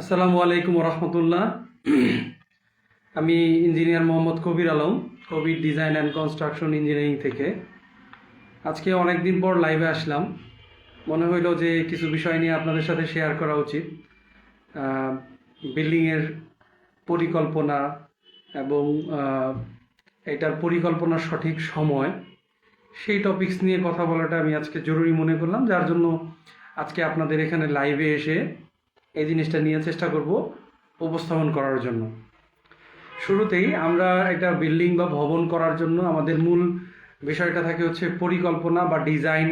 আসসালামু আলাইকুম রহমতুল্লাহ আমি engineer Mohammad Kabir Alam, Kabir design and construction engineering থেকে। আজকে অনেক দিন পর লাইভে আসলাম। মনে হইল যে কিছু বিষয় নিয়ে আপনাদের সাথে শেয়ার করা উচিত। বিল্ডিংয়ের পরিকল্পনা এবং এটার পরিকল্পনার সঠিক সময়, সেই টপিকস নিয়ে কথা বলাটা আমি আজকে জরুরি মনে করলাম, যার জন্য আজকে আপনাদের এখানে লাইভে এসে এই জিনিসটা নিয়ে চেষ্টা করব উপস্থাপন করার জন্য। শুরুতেই আমরা একটা বিল্ডিং বা ভবন করার জন্য আমাদের মূল বিষয়টা থাকে হচ্ছে পরিকল্পনা বা ডিজাইন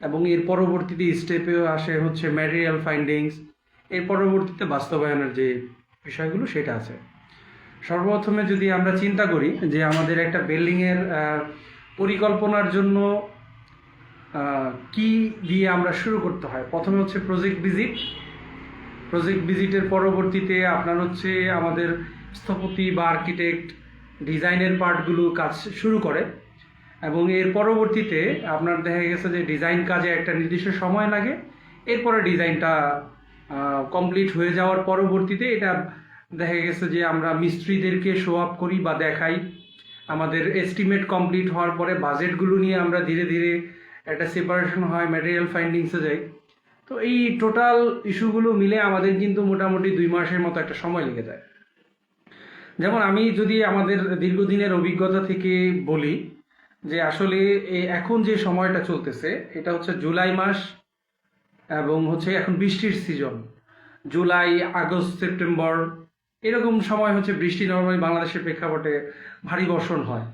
এবং এর পরবর্তীতে স্টেপেও আসে হচ্ছে ম্যাটেরিয়াল ফাইন্ডিংস। এর পরবর্তীতে বাস্তবায়নের যে বিষয়গুলো সেটা আছে। সর্বপ্রথমে যদি আমরা চিন্তা করি যে আমাদের একটা বিল্ডিংয়ের পরিকল্পনার জন্য কি দিয়ে আমরা শুরু করতে হয়, প্রথমে হচ্ছে প্রজেক্ট ভিজিট প্রজেক্ট ভিজিটের পরবর্তীতে আপনার হচ্ছে আমাদের স্থপতি বা আর্কিটেক্ট ডিজাইনের পার্টগুলো কাজ শুরু করে। এবং এর পরবর্তীতে আপনার দেখা গেছে যে ডিজাইন কাজে একটা নির্দিষ্ট সময় লাগে। এরপরে ডিজাইনটা কমপ্লিট হয়ে যাওয়ার পরবর্তীতে এটা দেখা গেছে যে আমরা মিস্ত্রিদেরকে শো আপ করি বা দেখাই। আমাদের এস্টিমেট কমপ্লিট হওয়ার পরে বাজেটগুলো নিয়ে আমরা ধীরে ধীরে একটা সেপারেশন হয় ম্যাটেরিয়াল ফাইন্ডিংসে যাই। তো এই টোটাল ইস্যুগুলো মিলে আমাদের কিন্তু মোটামুটি দুই মাসের মতো একটা সময় লেগে যায়। যেমন আমি যদি আমাদের দীর্ঘদিনের অভিজ্ঞতা থেকে বলি, যে আসলে এখন যে সময়টা চলতেছে, এটা হচ্ছে জুলাই মাস এবং হচ্ছে এখন বৃষ্টির সিজন জুলাই, আগস্ট, সেপ্টেম্বর, এরকম সময় হচ্ছে বৃষ্টি নর্মালি বাংলাদেশের প্রেক্ষাপটে ভারী বর্ষণ হয়।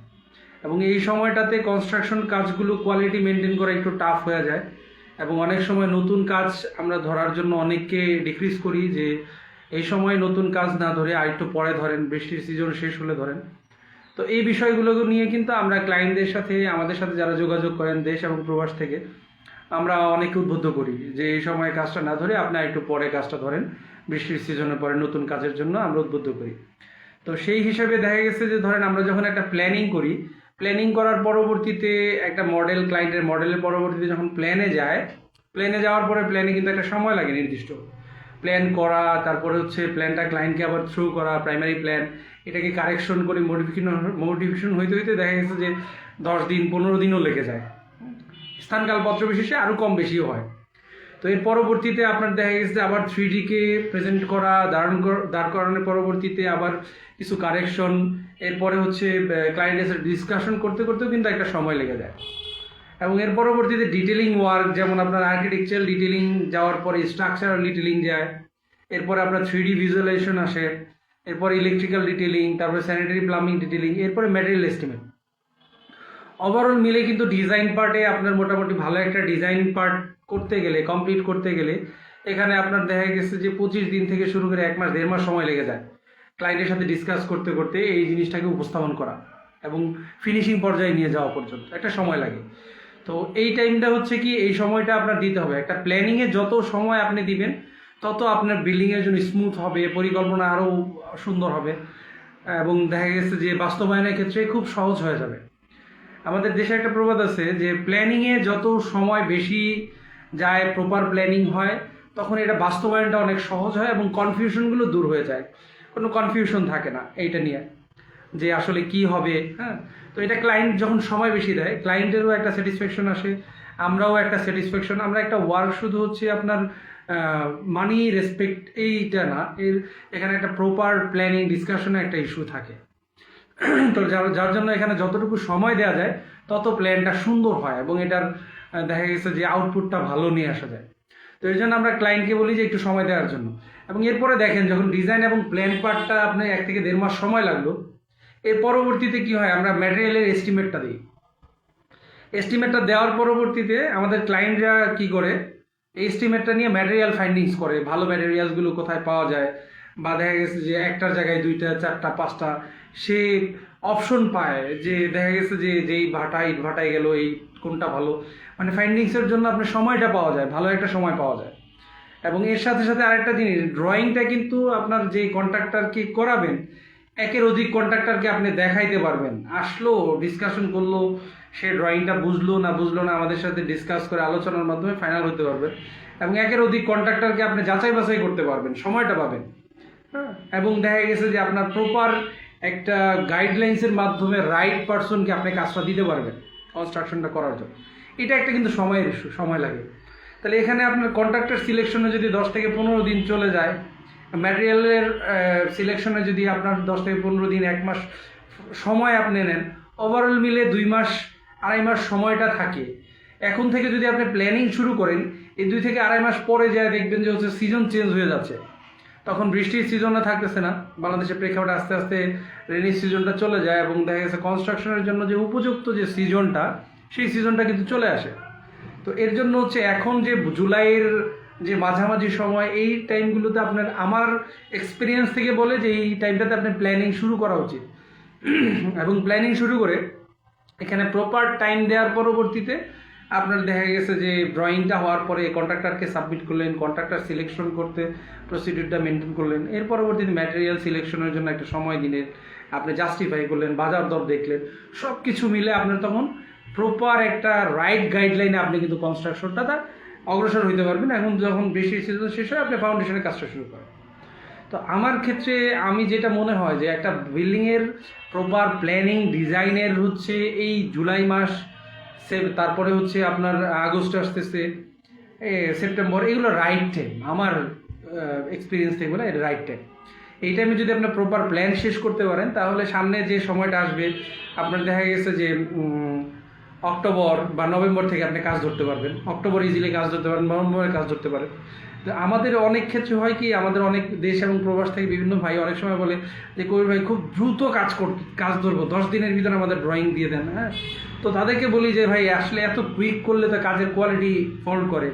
এবং এই সময়টাতে কনস্ট্রাকশন কাজগুলো কোয়ালিটি মেনটেন করা একটু টাফ হয়ে যায়। এবং অনেক সময় নতুন কাজ আমরা ধরার জন্য অনেককে ডিক্রিজ করি যে, এই সময় নতুন কাজ না ধরে আরেকটু পরে ধরেন, বৃষ্টির সিজন শেষ হলে ধরেন। তো এই বিষয়গুলো নিয়ে কিন্তু আমরা ক্লায়েন্টদের সাথে, আমাদের সাথে যারা যোগাযোগ করেন দেশ এবং প্রবাস থেকে, আমরা অনেকে উদ্বুদ্ধ করি যে, এই সময় কাজটা না ধরে আপনি একটু পরে কাজটা ধরেন, বৃষ্টির সিজনে পরে নতুন কাজের জন্য আমরা উদ্বুদ্ধ করি। তো সেই হিসাবে দেখা গেছে যে, ধরেন আমরা যখন একটা প্ল্যানিং করি প্ল্যানিং করার পরবর্তীতে একটা মডেল ক্লায়েন্টের মডেলের পরবর্তীতে যখন প্ল্যানে যায় প্ল্যানে যাওয়ার পরে প্ল্যানে কিন্তু একটা সময় লাগে নির্দিষ্ট। প্ল্যান করা, তারপরে হচ্ছে প্ল্যানটা ক্লায়েন্টকে আবার থ্রু করা প্রাইমারি প্ল্যান এটাকে কারেকশন করে মডিফিকেশন মডিফিকেশন হইতে হইতে দেখা গেছে যে দশ দিন, পনেরো দিনও লেগে যায়। স্থানকাল পত্র বিশেষে আরও কম বেশিও হয়। তো এর পরবর্তীতে আপনার দেখা গেছে আবার থ্রি ডিকে প্রেজেন্ট করা দাঁড়ান দাঁড় করানোর পরবর্তীতে আবার কিছু কারেকশন এরপরে হচ্ছে ক্লায়েন্টের সাথে ডিসকাশন করতে করতেও কিন্তু একটা সময় লেগে যায়। এবং এর পরবর্তীতে ডিটেলিং ওয়ার্ক যেমন আপনার আর্কিটেকচার ডিটেলিং যাওয়ার পরে স্ট্রাকচারাল ডিটেলিং যায়, এরপরে আপনার থ্রি ডি ভিজুয়ালাইজেশন আসে, এরপরে ইলেকট্রিক্যাল ডিটেলিং তারপরে স্যানিটারি প্লাম্বিং ডিটেলিং এরপরে ম্যাটেরিয়াল এস্টিমেট ওভারঅল মিলে কিন্তু ডিজাইন পার্টে আপনার মোটামুটি ভালো একটা ডিজাইন পার্ট করতে গেলে কমপ্লিট করতে গেলে, এখানে আপনার দেখা গেছে যে পঁচিশ দিন থেকে শুরু করে এক মাস, দেড় মাস সময় লেগে যায়। ক্লায়েন্টের সাথে ডিসকাস করতে করতে এই জিনিসটাকে উপস্থাপন করা এবং ফিনিশিং পর্যায়ে নিয়ে যাওয়া পর্যন্ত। একটা সময় লাগে। তো এই টাইমটা হচ্ছে কি, এই সময়টা আপনার দিতে হবে। একটা প্ল্যানিংয়ে যত সময় আপনি দিবেন, তত আপনার বিল্ডিংয়ের জন্য স্মুথ হবে, পরিকল্পনা আরও সুন্দর হবে এবং দেখা গেছে যে বাস্তবায়নের ক্ষেত্রে খুব সহজ হয়ে যাবে। আমাদের দেশে একটা প্রবাদ আছে যে প্ল্যানিংয়ে যত সময় বেশি যায় প্রপার প্ল্যানিং হয়, তখন এটা বাস্তবায়নটা অনেক সহজ হয় এবং কনফিউশনগুলো দূর হয়ে যায়। কোনো কনফিউশন থাকে না এইটা নিয়ে, যে আসলে কি হবে হ্যাঁ? তো এটা ক্লায়েন্ট যখন সময় বেশি দেয় ক্লায়েন্টেরও একটা স্যাটিসফ্যাকশন আসে, আমরাও একটা স্যাটিসফ্যাকশন আমরা একটা ওয়ার্ক শুধু হচ্ছে আপনার মানি রেসপেক্ট এইটা না, এর, এখানে একটা প্রপার প্ল্যানিং ডিসকাশনে একটা ইস্যু থাকে। তো যার জন্য এখানে যতটুকু সময় দেওয়া যায়, তত প্ল্যানটা সুন্দর হয় এবং এটার দেখা গেছে যে আউটপুটটা ভালো নিয়ে আসা যায়। তো এই জন্য আমরা ক্লায়েন্টকে বলি যে একটু সময় দেওয়ার জন্য। এবং এরপরে দেখেন যখন ডিজাইন এবং প্ল্যান পার্টটা আপনার এক থেকে দেড় মাস সময় লাগল, এর পরবর্তীতে কি হয়, আমরা ম্যাটেরিয়ালের এস্টিমেটটা দিই। এস্টিমেটটা দেওয়ার পরবর্তীতে আমাদের ক্লায়েন্টরা কি করে, এই এস্টিমেটটা নিয়ে ম্যাটেরিয়াল ফাইন্ডিংস করে, ভালো ম্যাটেরিয়ালসগুলো কোথায় পাওয়া যায়, বা দেখা গেছে যে একটার জায়গায় দুইটা, চারটা, পাঁচটা, সে অপশন পায় যে দেখা গেছে যে যেই ভাটা ইট ভাটায় গেল, এই কোনটা ভালো। মানে ফাইন্ডিংসের জন্য আপনার সময়টা পাওয়া যায়, ভালো একটা সময় পাওয়া যায়। এবং এর সাথে সাথে আরেকটা জিনিস ড্রয়িংটা কিন্তু আপনার যে কন্ট্রাক্টরকে করাবেন, একের অধিক কন্ট্রাক্টরকে আপনি দেখাইতে পারবেন। আসলো ডিসকাশন করল, সে ড্রয়িংটা বুঝলো না বুঝলো না আমাদের সাথে ডিসকাস করে আলোচনার মাধ্যমে ফাইনাল হতে পারবে এবং একের অধিক কন্ট্রাক্টরকে আপনি যাচাই বাছাই করতে পারবেন, সময়টা পাবেন। হ্যাঁ? এবং দেখা গেছে যে আপনার প্রপার একটা গাইডলাইন্সের মাধ্যমে রাইট পারসনকে আপনি কাজটা দিতে পারবেন কনস্ট্রাকশনটা করার জন্য। এটা একটা কিন্তু সময়ের সময় লাগে। তাহলে এখানে আপনার কন্ট্রাক্টর সিলেকশনে যদি দশ থেকে পনেরো দিন চলে যায় ম্যাটেরিয়ালের সিলেকশনে যদি আপনার দশ থেকে পনেরো দিন, এক মাস সময় আপনি নেন ওভারঅল মিলে দুই মাস, আড়াই মাস সময়টা থাকে। এখন থেকে যদি আপনি প্ল্যানিং শুরু করেন, এই দুই থেকে আড়াই মাস পরে যায় দেখবেন যে হচ্ছে সিজন চেঞ্জ হয়ে যাচ্ছে। তখন বৃষ্টির সিজনে থাকতেছে না, বাংলাদেশের প্রেক্ষাপটে আস্তে আস্তে রেনি সিজনটা চলে যায় এবং দেখা গেছে কনস্ট্রাকশনের জন্য যে উপযুক্ত যে সিজনটা সেই সিজনটা কিন্তু চলে আসে। তো এর জন্য হচ্ছে এখন যে জুলাইয়ের যে মাঝামাঝি সময়, এই টাইমগুলোতে আপনার আমার এক্সপিরিয়েন্স থেকে বলে যে এই টাইমটাতে আপনার প্ল্যানিং শুরু করা উচিত। এবং প্ল্যানিং শুরু করে এখানে প্রপার টাইম দেওয়ার পরবর্তীতে আপনার দেখা গেছে যে ড্রয়িংটা হওয়ার পরে কন্ট্রাক্টরকে সাবমিট করলেন কন্ট্রাক্টর সিলেকশন করতে প্রসিডিউরটা মেনটেন করলেন। এর পরবর্তীতে ম্যাটেরিয়াল সিলেকশনের জন্য একটা সময় দিলেন, আপনি জাস্টিফাই করলেন, বাজার দর দেখলেন সব কিছু মিলে আপনার তখন প্রপার একটা রাইট গাইডলাইনে আপনি কিন্তু কনস্ট্রাকশনটা তার অগ্রসর হইতে পারবেন। এখন যখন বেশি সিজন শেষ হয়, আপনি ফাউন্ডেশনের কাজটা শুরু করেন। তো আমার ক্ষেত্রে আমি যেটা মনে হয় যে একটা বিল্ডিংয়ের প্রপার প্ল্যানিং ডিজাইনের হচ্ছে এই জুলাই মাস তারপরে হচ্ছে আপনার আগস্ট আসতেছে সেপ্টেম্বর, এগুলো রাইট টাইম আমার এক্সপিরিয়েন্স থেকে বলে রাইট টাইম এই টাইমে যদি আপনার প্রপার প্ল্যান শেষ করতে পারেন, তাহলে সামনে যে সময়টা আসবে, আপনার দেখা গেছে যে অক্টোবর বা নভেম্বর থেকে আপনি কাজ ধরতে পারবেন। অক্টোবর ইজিলি কাজ ধরতে পারেন, নভেম্বরে কাজ ধরতে পারেন। তো আমাদের অনেক ক্ষেত্রে হয় কি, আমাদের অনেক দেশ এবং প্রবাস থেকে বিভিন্ন ভাই অনেক সময় বলে যে, কবির ভাই, খুব দ্রুত কাজ কর, কাজ ধরবো। দশ দিনের ভিতরে আমাদের ড্রয়িং দিয়ে দেন। হ্যাঁ? তো তাদেরকে বলি যে, ভাই, আসলে এত কুইক করলে তো কাজের কোয়ালিটি ফল্ট করে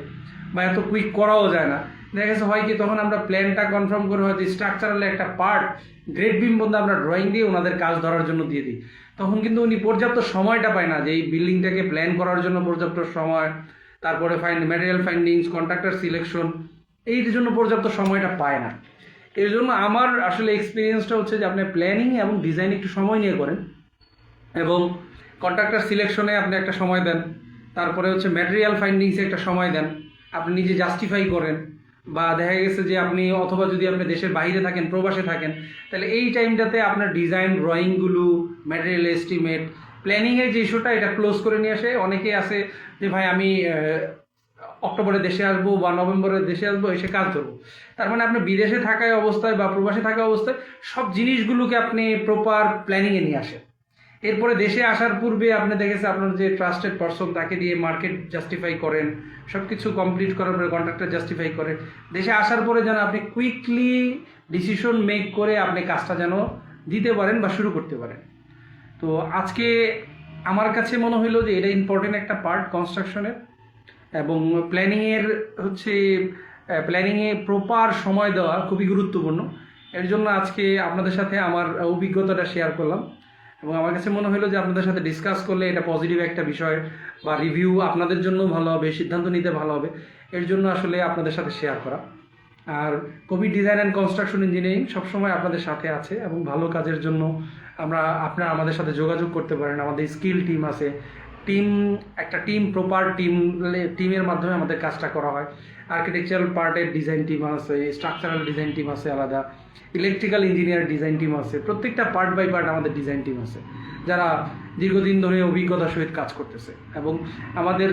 বা এত কুইক করাও যায় না। দেখা গেছে হয় কি, তখন আমরা প্ল্যানটা কনফার্ম করে হয়তো স্ট্রাকচারালে একটা পার্ট গ্রেট বিম বন্ধু আমরা ড্রয়িং দিয়ে ওনাদের কাজ ধরার জন্য দিয়ে দিই। তখন কিন্তু উনি পর্যাপ্ত সময়টা পায় না যে এই বিল্ডিংটাকে প্ল্যান করার জন্য পর্যাপ্ত সময়, তারপরে find material findings contractor selection এই জন্য পর্যাপ্ত সময়টা পায় না। এর জন্য আমার আসলে এক্সপিরিয়েন্সটা হচ্ছে যে আপনি প্ল্যানিং এবং ডিজাইন একটু সময় নিয়ে করেন এবং কন্ট্রাক্টর সিলেকশনে আপনি একটা সময় দেন, তারপরে হচ্ছে ম্যাটেরিয়াল ফাইন্ডিংসে একটা সময় দেন, আপনি নিজে জাস্টিফাই করেন বা দেখা গেছে যে আপনি অথবা যদি আপনি দেশের বাইরে থাকেন, প্রবাসে থাকেন, তাহলে এই টাইমটাতে আপনার ডিজাইন ড্রয়িংগুলো ম্যাটেরিয়াল এস্টিমেট প্ল্যানিংয়ের যে ইস্যুটা এটা ক্লোজ করে নিয়ে আসে। অনেকে আছে যে, ভাই, আমি অক্টোবরে দেশে আসব বা নভেম্বরে দেশে আসব, এসে কাজ ধরবো তার মানে আপনি বিদেশে থাকায় অবস্থায় বা প্রবাসে থাকা অবস্থায় সব জিনিসগুলোকে আপনি প্রপার প্ল্যানিংয়ে নিয়ে আসেন। এরপরে দেশে আসার পূর্বে আপনি দেখেছে আপনার যে ট্রাস্টেড পারসন তাকে দিয়ে মার্কেট জাস্টিফাই করেন সব কিছু কমপ্লিট করার পরে কন্ট্রাক্টর জাস্টিফাই করেন। দেশে আসার পরে যেন আপনি কুইকলি ডিসিশন মেক করে আপনি কাজটা যেন দিতে পারেন বা শুরু করতে পারেন। তো আজকে আমার কাছে মনে হইল যে এটা ইম্পর্টেন্ট একটা পার্ট কনস্ট্রাকশনের এবং প্ল্যানিংয়ের হচ্ছে প্ল্যানিংয়ে প্রপার সময় দেওয়া খুবই গুরুত্বপূর্ণ। এর জন্য আজকে আপনাদের সাথে আমার অভিজ্ঞতাটা শেয়ার করলাম এবং আমার কাছে মনে হলো যে আপনাদের সাথে ডিসকাস করলে এটা পজিটিভ একটা বিষয় বা রিভিউ আপনাদের জন্য ভালো হবে, সিদ্ধান্ত নিতে ভালো হবে। এর জন্য আসলে আপনাদের সাথে শেয়ার করা। আর কবি ডিজাইন অ্যান্ড কনস্ট্রাকশন ইঞ্জিনিয়ারিং সবসময় আপনাদের সাথে আছে এবং ভালো কাজের জন্য আমরা, আপনারা আমাদের সাথে যোগাযোগ করতে পারেন। আমাদের স্কিল টিম আছে। টিম একটা টিম প্রপার টিম টিমের মাধ্যমে আমাদের কাজটা করা হয়। আর্কিটেকচারাল পার্টের ডিজাইন টিম আছে স্ট্রাকচারাল ডিজাইন টিম আছে আলাদা ইলেকট্রিক্যাল ইঞ্জিনিয়ার ডিজাইন টিম আছে, প্রত্যেকটা পার্ট বাই পার্ট আমাদের ডিজাইন টিম আছে, যারা দীর্ঘদিন ধরে অভিজ্ঞতার সহিত কাজ করতেছে। এবং আমাদের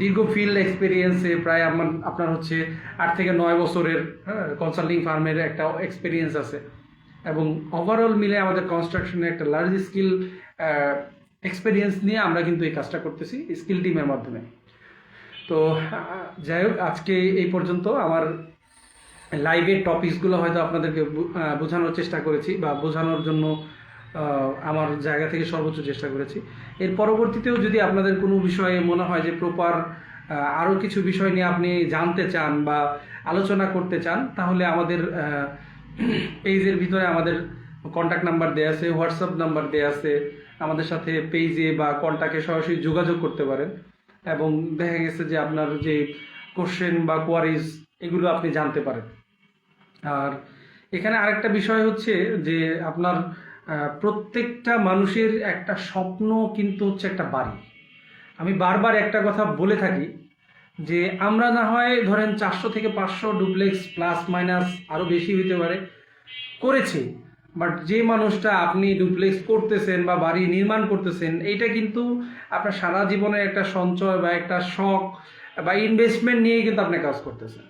দীর্ঘ ফিল্ড এক্সপিরিয়েন্সে প্রায় আমার, আপনার হচ্ছে আট থেকে নয় বছরের হ্যাঁ কনসাল্টিং ফার্মের একটা এক্সপিরিয়েন্স আছে। এবং ওভারঅল মিলে আমাদের কনস্ট্রাকশনে একটা লার্জ স্কিল এক্সপিরিয়েন্স নিয়ে আমরা কিন্তু এই কাজটা করতেছি স্কিল টিমের মাধ্যমে। তো, যাই হোক, আজকে এই পর্যন্ত আমার লাইভের টপিকসগুলো হয়তো আপনাদেরকে বোঝানোর চেষ্টা করেছি বা বোঝানোর জন্য আমার জায়গা থেকে সর্বোচ্চ চেষ্টা করেছি। এর পরবর্তীতেও যদি আপনাদের কোনো বিষয়ে মনে হয় যে প্রপার আরও কিছু বিষয় নিয়ে আপনি জানতে চান বা আলোচনা করতে চান, তাহলে আমাদের পেজের ভিতরে আমাদের কন্ট্যাক্ট নাম্বার দেওয়া আছে হোয়াটসঅ্যাপ নাম্বার দেওয়া আছে। আমাদের সাথে পেজে বা কন্ট্যাক্টে সরাসরি যোগাযোগ করতে পারেন। এবং দেখা গেছে যে আপনার যে কোশ্চেন বা কোয়ারিজ এগুলো আপনি জানতে পারেন। আর এখানে আরেকটা বিষয় হচ্ছে যে আপনার প্রত্যেকটা মানুষের একটা স্বপ্ন কিন্তু হচ্ছে একটা বাড়ি। আমি বারবার একটা কথা বলে থাকি যে আমরা না হয় ধরেন চারশো থেকে পাঁচশো ডুপ্লেক্স প্লাস মাইনাস আরও বেশি হইতে পারে, করেছি। বাট যে মানুষটা আপনি ডুপ্লেক্স করতেছেন বা বাড়ি নির্মাণ করতেছেন এটা কিন্তু আপনার সারা জীবনের একটা সঞ্চয় বা একটা শখ বা ইনভেস্টমেন্ট নিয়ে কিন্তু আপনি কাজ করতেছেন।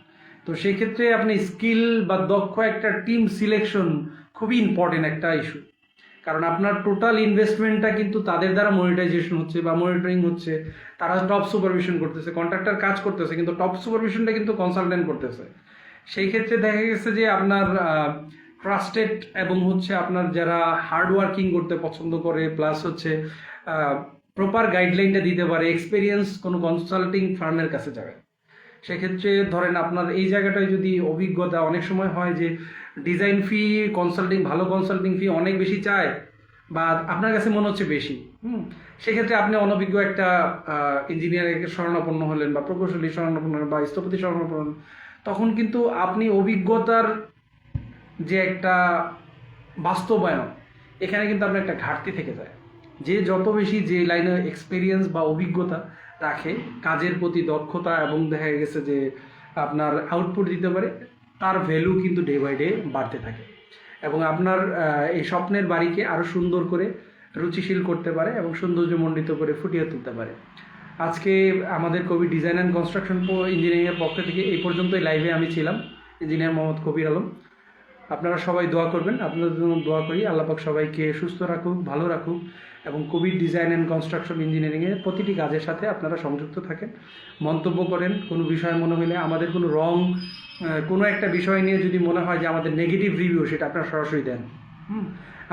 তো সেক্ষেত্রে আপনি স্কিল বা দক্ষ একটা টিম সিলেকশন খুবই ইম্পর্টেন্ট একটা ইস্যু কারণ আপনার টোটাল ইনভেস্টমেন্টটা কিন্তু তাদের দ্বারা মনিটাইজেশন হচ্ছে বা মনিটরিং হচ্ছে। তারা টপ সুপারভিশন করতেছে কন্ট্রাক্টর কাজ করতেছে, কিন্তু টপ সুপারভিশনটা কিন্তু কনসালটেন্ট করতেছে। সেই ক্ষেত্রে দেখা গেছে যে আপনার ট্রাস্টেড এবং হচ্ছে আপনার যারা হার্ড ওয়ার্কিং করতে পছন্দ করে প্লাস হচ্ছে প্রপার গাইডলাইনটা দিতে পারে এক্সপিরিয়েন্স কোনো কনসাল্টিং ফার্মের কাছে যাবে। সেক্ষেত্রে ধরেন আপনার এই জায়গাটায় যদি অভিজ্ঞতা, অনেক সময় হয় যে ডিজাইন ফি কনসাল্টিং ভালো কনসাল্টিং ফি অনেক বেশি চায়, বা আপনার কাছে মনে হচ্ছে বেশি, হুম, সেক্ষেত্রে আপনি অনভিজ্ঞ একটা ইঞ্জিনিয়ারের শরণাপন্ন হলেন, বা প্রকৌশলী শরণাপন্ন হলেন, বা স্থপতি শরণাপন্ন হলেন, তখন কিন্তু আপনি অভিজ্ঞতার যে একটা বাস্তবায়ন, এখানে কিন্তু আপনার একটা ঘাটতি থেকে যায়। যে যত বেশি যে লাইনে এক্সপিরিয়েন্স বা অভিজ্ঞতা রাখে, কাজের প্রতি দক্ষতা এবং দেখা গেছে যে আপনার আউটপুট দিতে পারে, তার ভ্যালু কিন্তু ডে বাই ডে বাড়তে থাকে। এবং আপনার এই স্বপ্নের বাড়িকে আরও সুন্দর করে রুচিশীল করতে পারে এবং সৌন্দর্যমণ্ডিত করে ফুটিয়ে তুলতে পারে। আজকে আমাদের কবি ডিজাইন অ্যান্ড কনস্ট্রাকশন ইঞ্জিনিয়ারিংয়ের পক্ষ থেকে এই পর্যন্তই। লাইভে আমি ছিলাম ইঞ্জিনিয়ার মোহাম্মদ কবির আলম। আপনারা সবাই দোয়া করবেন, আপনাদের জন্য দোয়া করি। আল্লাপাক সবাইকে সুস্থ রাখুক, ভালো রাখুক এবং কোভিড ডিজাইন অ্যান্ড কনস্ট্রাকশন ইঞ্জিনিয়ারিংয়ের প্রতিটি কাজের সাথে আপনারা সংযুক্ত থাকেন। মন্তব্য করেন, কোনো বিষয় মনে হলে আমাদের কোনো রং কোনো একটা বিষয় নিয়ে যদি মনে হয় যে আমাদের নেগেটিভ রিভিউ সেটা আপনারা সরাসরি দেন।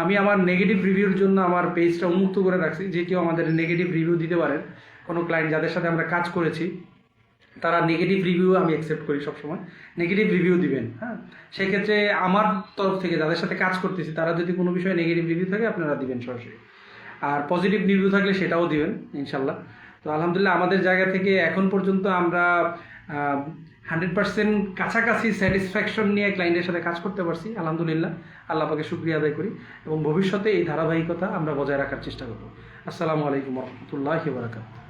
আমি আমার নেগেটিভ রিভিউর জন্য আমার পেজটা উন্মুক্ত করে রাখছি। যে কেউ আমাদের নেগেটিভ রিভিউ দিতে পারেন, কোনো ক্লায়েন্ট যাদের সাথে আমরা কাজ করেছি তারা নেগেটিভ রিভিউ আমি অ্যাকসেপ্ট করি সবসময়। নেগেটিভ রিভিউ দিবেন হ্যাঁ? সেক্ষেত্রে আমার তরফ থেকে যাদের সাথে কাজ করতেছি, তারা যদি কোনো বিষয়ে নেগেটিভ রিভিউ থাকে, আপনারা দিবেন সরাসরি। আর পজিটিভ রিভিউ থাকলে সেটাও দিবেন, ইনশাল্লাহ। তো আলহামদুলিল্লাহ আমাদের জায়গা থেকে এখন পর্যন্ত আমরা হান্ড্রেড পার্সেন্ট কাছাকাছি স্যাটিসফ্যাকশন নিয়ে ক্লায়েন্টের সাথে কাজ করতে পারছি, আলহামদুলিল্লাহ। আল্লাহ পাকে শুক্রিয়া আদায় করি। এবং ভবিষ্যতে এই ধারাবাহিকতা আমরা বজায় রাখার চেষ্টা করব। আসসালামু আলাইকুম রহমতুল্লাহ বারাকাতুহ।